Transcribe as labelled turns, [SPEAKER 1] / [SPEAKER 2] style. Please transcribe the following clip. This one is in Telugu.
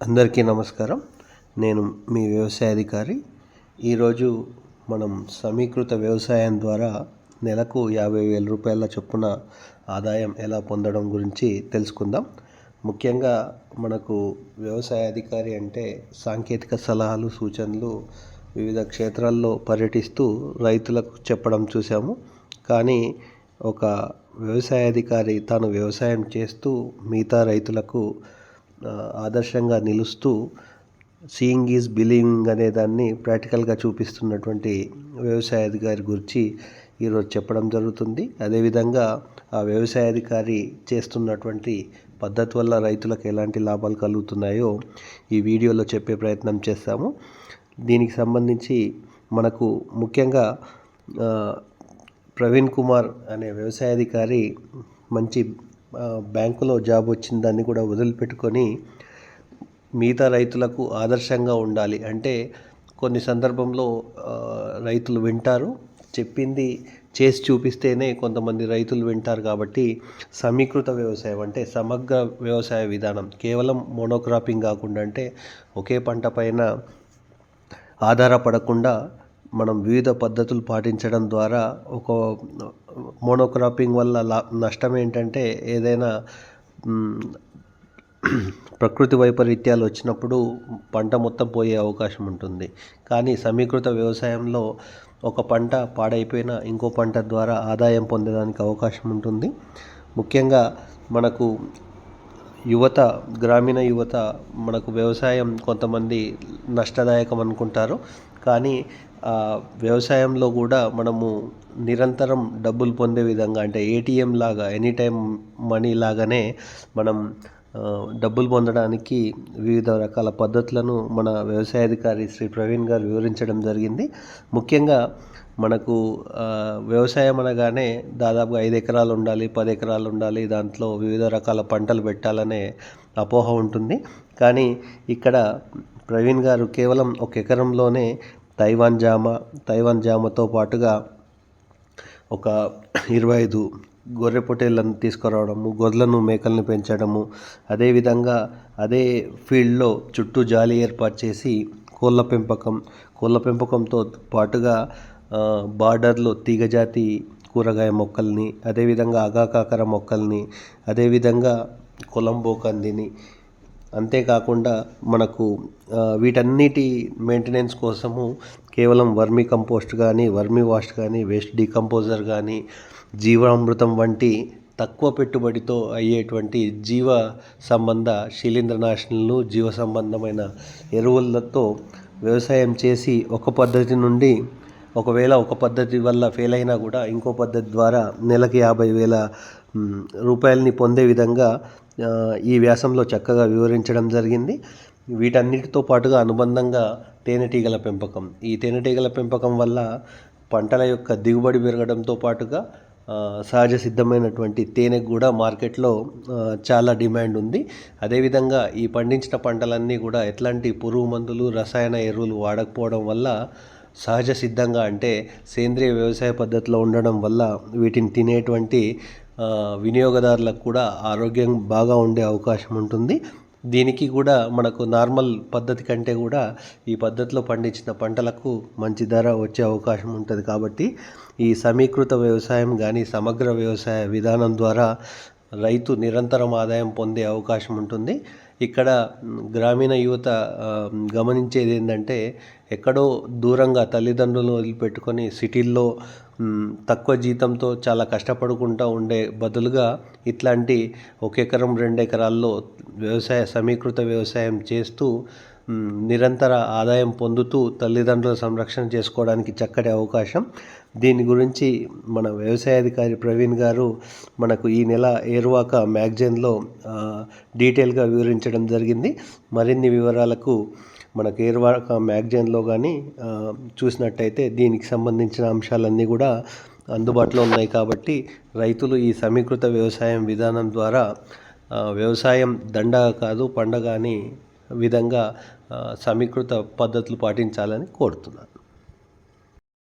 [SPEAKER 1] అందరికీ నమస్కారం. నేను మీ వ్యవసాయ అధికారి. ఈరోజు మనం సమీకృత వ్యవసాయం ద్వారా నెలకు యాభై వేల రూపాయల చొప్పున ఆదాయం ఎలా పొందడం గురించి తెలుసుకుందాం. ముఖ్యంగా మనకు వ్యవసాయ అధికారి అంటే సాంకేతిక సలహాలు సూచనలు వివిధ క్షేత్రాల్లో పర్యటిస్తూ రైతులకు చెప్పడం చూసాము కానీ ఒక వ్యవసాయ అధికారి తాను వ్యవసాయం చేస్తూ మిగతా రైతులకు ఆదర్శంగా నిలుస్తూ సీయింగ్ ఈజ్ బిలీవింగ్ అనే దాన్ని ప్రాక్టికల్గా చూపిస్తున్నటువంటి వ్యవసాయ అధికారి గురించి ఈరోజు చెప్పడం జరుగుతుంది. అదేవిధంగా ఆ వ్యవసాయ అధికారి చేస్తున్నటువంటి పద్ధతి వల్ల రైతులకు ఎలాంటి లాభాలు కలుగుతున్నాయో ఈ వీడియోలో చెప్పే ప్రయత్నం చేస్తాము. దీనికి సంబంధించి మనకు ముఖ్యంగా ప్రవీణ్ కుమార్ అనే వ్యవసాయాధికారి మంచి బ్యాంకులో జాబ్ వచ్చిన దాన్ని కూడా వదిలిపెట్టుకొని మిగతా రైతులకు ఆదర్శంగా ఉండాలి. అంటే కొన్ని సందర్భంలో రైతులు వింటారు. చెప్పింది చేసి చూపిస్తేనే కొంతమంది రైతులు వింటారు కాబట్టి సమీకృత వ్యవసాయం అంటే సమగ్ర వ్యవసాయ విధానం కేవలం మోనోక్రాపింగ్ కాకుండా అంటే ఒకే పంట పైన ఆధారపడకుండా మనం వివిధ పద్ధతులు పాటించడం ద్వారా ఒక మోనోక్రాపింగ్ వల్ల లా నష్టం ఏంటంటే ఏదైనా ప్రకృతి వైపరీత్యాలు వచ్చినప్పుడు పంట మొత్తం పోయే అవకాశం ఉంటుంది. కానీ సమీకృత వ్యవసాయంలో ఒక పంట పాడైపోయిన ఇంకో పంట ద్వారా ఆదాయం పొందడానికి అవకాశం ఉంటుంది. ముఖ్యంగా మనకు యువత గ్రామీణ యువత మనకు వ్యవసాయం కొంతమంది నష్టదాయకం అనుకుంటారు. కానీ వ్యవసాయంలో కూడా మనము నిరంతరం డబ్బులు పొందే విధంగా అంటే ఏటీఎం లాగా ఎనీ టైం మనీ లాగానే మనం డబ్బులు పొందడానికి వివిధ రకాల పద్ధతులను మన వ్యవసాయాధికారి శ్రీ ప్రవీణ్ గారు వివరించడం జరిగింది. ముఖ్యంగా మనకు వ్యవసాయం అనగానే దాదాపుగా ఐదు ఎకరాలు ఉండాలి పది ఎకరాలు ఉండాలి దాంట్లో వివిధ రకాల పంటలు పెట్టాలనే అపోహ ఉంటుంది. కానీ ఇక్కడ ప్రవీణ్ గారు కేవలం ఒక ఎకరంలోనే తైవాన్ జామ తైవాన్ జామతో పాటుగా ఒక ఇరవై ఐదు గొర్రె పొట్టేళ్ళను తీసుకురావడము గొర్రెలను మేకలను పెంచడము అదేవిధంగా అదే ఫీల్డ్లో చుట్టూ జాలి ఏర్పాటు చేసి కోళ్ళ పెంపకం కోళ్ళ పెంపకంతో పాటుగా బార్డర్లో తీగజాతి కూరగాయ మొక్కల్ని అదేవిధంగా ఆగాకాకర మొక్కల్ని అదేవిధంగా కొలంబో కందిని అంతేకాకుండా మనకు వీటన్నిటి మెయింటెనెన్స్ కోసము కేవలం వర్మి కంపోస్ట్ కానీ వర్మి వాష్ కానీ వేస్ట్ డీకంపోజర్ కానీ జీవామృతం వంటి తక్కువ పెట్టుబడితో అయ్యేటువంటి జీవ సంబంధ శిలీంద్రనాశనలు జీవ సంబంధమైన ఎరువులతో వ్యవసాయం చేసి ఒక పద్ధతి నుండి ఒకవేళ ఒక పద్ధతి వల్ల ఫెయిల్ అయినా కూడా ఇంకో పద్ధతి ద్వారా నెలకి యాభై వేల రూపాయలని పొందే విధంగా ఈ వ్యాసంలో చక్కగా వివరించడం జరిగింది. వీటన్నిటితో పాటుగా అనుబంధంగా తేనెటీగల పెంపకం. ఈ తేనెటీగల పెంపకం వల్ల పంటల యొక్క దిగుబడి పెరగడంతో పాటుగా సహజ సిద్ధమైనటువంటి తేనెకు కూడా మార్కెట్లో చాలా డిమాండ్ ఉంది. అదేవిధంగా ఈ పండించిన పంటలన్నీ కూడా ఎట్లాంటి పురుగు మందులు రసాయన ఎరువులు వాడకపోవడం వల్ల సహజ సిద్ధంగా అంటే సేంద్రియ వ్యవసాయ పద్ధతిలో ఉండడం వల్ల వీటిని తినేటువంటి వినియోగదారులకు కూడా ఆరోగ్యం బాగా ఉండే అవకాశం ఉంటుంది. దీనికి కూడా మనకు నార్మల్ పద్ధతి కంటే కూడా ఈ పద్ధతిలో పండించిన పంటలకు మంచి ధర వచ్చే అవకాశం ఉంటుంది కాబట్టి ఈ సమీకృత వ్యవసాయం కానీ సమగ్ర వ్యవసాయ విధానం ద్వారా రైతు నిరంతరం ఆదాయం పొందే అవకాశం ఉంటుంది. ఇక్కడ గ్రామీణ యువత గమనించేది ఏంటంటే ఎక్కడో దూరంగా తల్లిదండ్రులను వదిలిపెట్టుకొని సిటీల్లో తక్కువ జీతంతో చాలా కష్టపడుకుంటూ ఉండే బదులుగా ఇట్లాంటి ఒక ఎకరం రెండు ఎకరాల్లో వ్యవసాయ సమీకృత వ్యవసాయం చేస్తూ నిరంతర ఆదాయం పొందుతూ తల్లిదండ్రుల సంరక్షణ చేసుకోవడానికి చక్కటి అవకాశం. దీని గురించి మన వ్యవసాయాధికారి ప్రవీణ్ గారు మనకు ఈ నెల ఏర్వాక మ్యాగజైన్లో డీటెయిల్గా వివరించడం జరిగింది. మరిన్ని వివరాలకు మనకు ఏర్వాక మ్యాగజైన్లో కానీ చూసినట్టయితే దీనికి సంబంధించిన అంశాలన్నీ కూడా అందుబాటులో ఉన్నాయి కాబట్టి రైతులు ఈ సమీకృత వ్యవసాయం విధానం ద్వారా వ్యవసాయం దండగ కాదు పండగ అని విధంగా సమీకృత పద్ధతులు పాటించాలని కోరుతున్నాను.